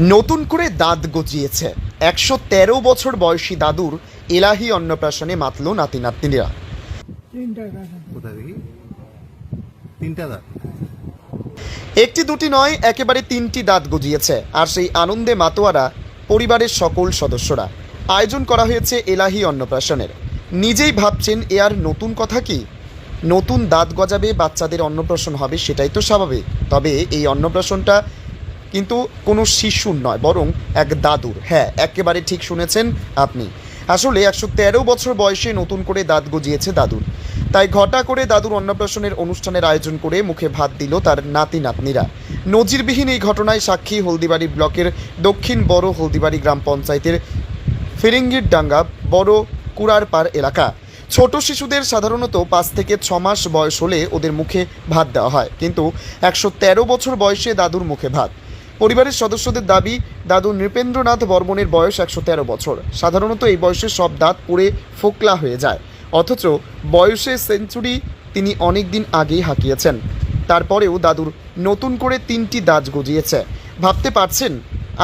নতুন করে দাঁত গজিয়েছে। একশো তেরো বছর বয়সী দাদুর এলাহি অন্নপ্রাশনে মাতল নাতি নাতনিরা একটি দুটি নয় একেবারে তিনটি দাঁত গজিয়েছে। আর সেই আনন্দে মাতোয়ারা পরিবারের সকল সদস্যরা। আয়োজন করা হয়েছে এলাহি অন্নপ্রাশনের। নিজেই ভাবছেন এ আর নতুন কথা কি? নতুন দাঁত গজাবে বাচ্চাদের অন্নপ্রাশন হবে সেটাই তো স্বাভাবিক। তবে এই অন্নপ্রাশনটা কিন্তু কোনো শিশুর নয়, বরং এক দাদুর। হ্যাঁ একেবারে ঠিক শুনেছেন আপনি। আসলে একশো তেরো বছর বয়সে নতুন করে দাঁত গজিয়েছে দাদুর। তাই ঘটা করে দাদুর অন্নপ্রাশনের অনুষ্ঠানের আয়োজন করে মুখে ভাত দিল তার নাতি নাতনিরা নজিরবিহীন এই ঘটনায় সাক্ষী হলদিবাড়ি ব্লকের দক্ষিণ বড় হলদিবাড়ি গ্রাম পঞ্চায়েতের ফিরিঙ্গির ডাঙ্গা বড় কুড়ারপাড় এলাকা। ছোট শিশুদের সাধারণত পাঁচ থেকে ছ মাস বয়স হলে ওদের মুখে ভাত দেওয়া হয়। কিন্তু একশো তেরো বছর বয়সে দাদুর মুখে ভাত। পরিবারের সদস্যদের দাবি, দাদু নৃপেন্দ্রনাথ বর্মনের বয়স একশো তেরো বছর। সাধারণত এই বয়সে সব দাঁত পড়ে ফোকলা হয়ে যায়। অথচ বয়সে সেঞ্চুরি তিনি অনেক দিন আগেই হাঁকিয়েছেন। তারপরেও দাদুর নতুন করে তিনটি দাঁত গজিয়েছে। ভাবতে পারছেন?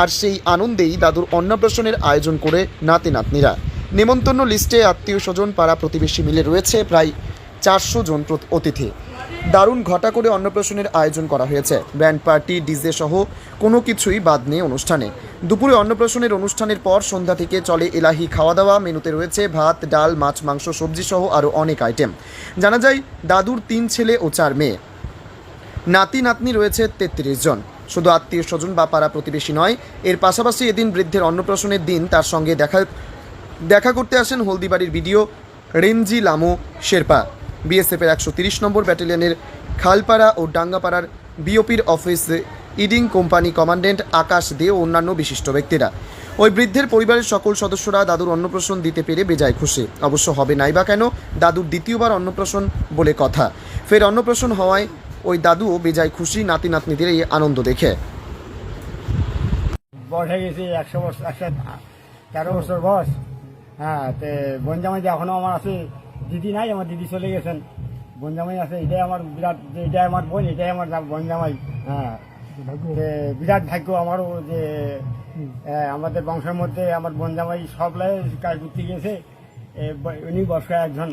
আর সেই আনন্দেই দাদুর অন্নপ্রাশনের আয়োজন করে নাতি নাতনিরা নেমন্তন্ন লিস্টে আত্মীয় স্বজন পাড়া প্রতিবেশী মিলে রয়েছে প্রায় চারশো জন অতিথি দারুণ ঘটা করে অন্নপ্রাশনের আয়োজন করা হয়েছে। ব্যান্ড পার্টি, ডিজে সহ কোনো কিছুই বাদ নেই অনুষ্ঠানে। দুপুরে অন্নপ্রাশনের অনুষ্ঠানের পর সন্ধ্যা থেকে চলে এলাহি খাওয়া দাওয়া মেনুতে রয়েছে ভাত, ডাল, মাছ, মাংস, সবজি সহ আরও অনেক আইটেম। জানা যায়, দাদুর তিন ছেলে ও চার মেয়ে। নাতি, নাতনি রয়েছে তেত্রিশ জন। শুধু আত্মীয় স্বজন বা পাড়া প্রতিবেশী নয়, এর পাশাপাশি এদিন বৃদ্ধের অন্নপ্রাশনের দিন তার সঙ্গে দেখা দেখা করতে আসেন হলদিবাড়ির ভিডিও রেঞ্জি লামো শেরপা। বিএসএফের একশো তিরিশ নম্বর ব্যাটালিয়নের খালপাড়া ও ডাঙ্গাপাড়ার বিওপির অফিস, ইডিং কোম্পানি কমান্ডেন্ট আকাশ দে ও অন্যান্য বিশিষ্ট ব্যক্তিরা। ওই বৃদ্ধের পরিবারের সকল সদস্যরা দাদুর অন্নপ্রাশন দিতে পেরে বেজায় খুশি। অবশ্য হবে নাই বা কেন, দাদুর দ্বিতীয়বার অন্নপ্রাশন বলে কথা। ফের অন্নপ্রাশন হওয়ায় ওই দাদুও বেজায় খুশি নাতি নাতনিদের এই আনন্দ দেখে। একশো বছর, একশো তেরো বছর বয়স। হ্যাঁ তে বনজামাই যে এখনও আমার আছে। দিদি নাই আমার দিদি চলে গেছেন। বনজামাই আছে এটাই আমার বিরাট যে এটাই আমার বোন এটাই আমার বনজামাই। হ্যাঁ। বিরাট ভাগ্য আমারও যে আমাদের বংশের মধ্যে আমার বনজামাই সব লাই কাজ করতে গেছে উনি বর্ষা একজন।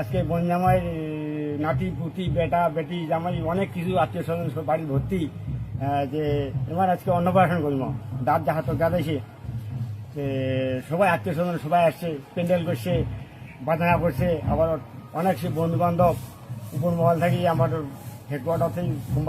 আজকে বনজামাই নাতি পুতি বেটা বেটি জামাই অনেক কিছু আত্মীয় স্বজন সব বাড়ি ভর্তি। যে এবার আজকে অন্নপ্রাশন করব। দাঁত দেখা তো গাদাইছে। তে সবাই আত্মীয় স্বজন সবাই আসছে প্যান্ডেল করছে। বাজনা করছে আবার অনেক সে বন্ধু বান্ধব উপর মহল থেকে আমার হেডকোয়ার্টার থেকে কোম্পানি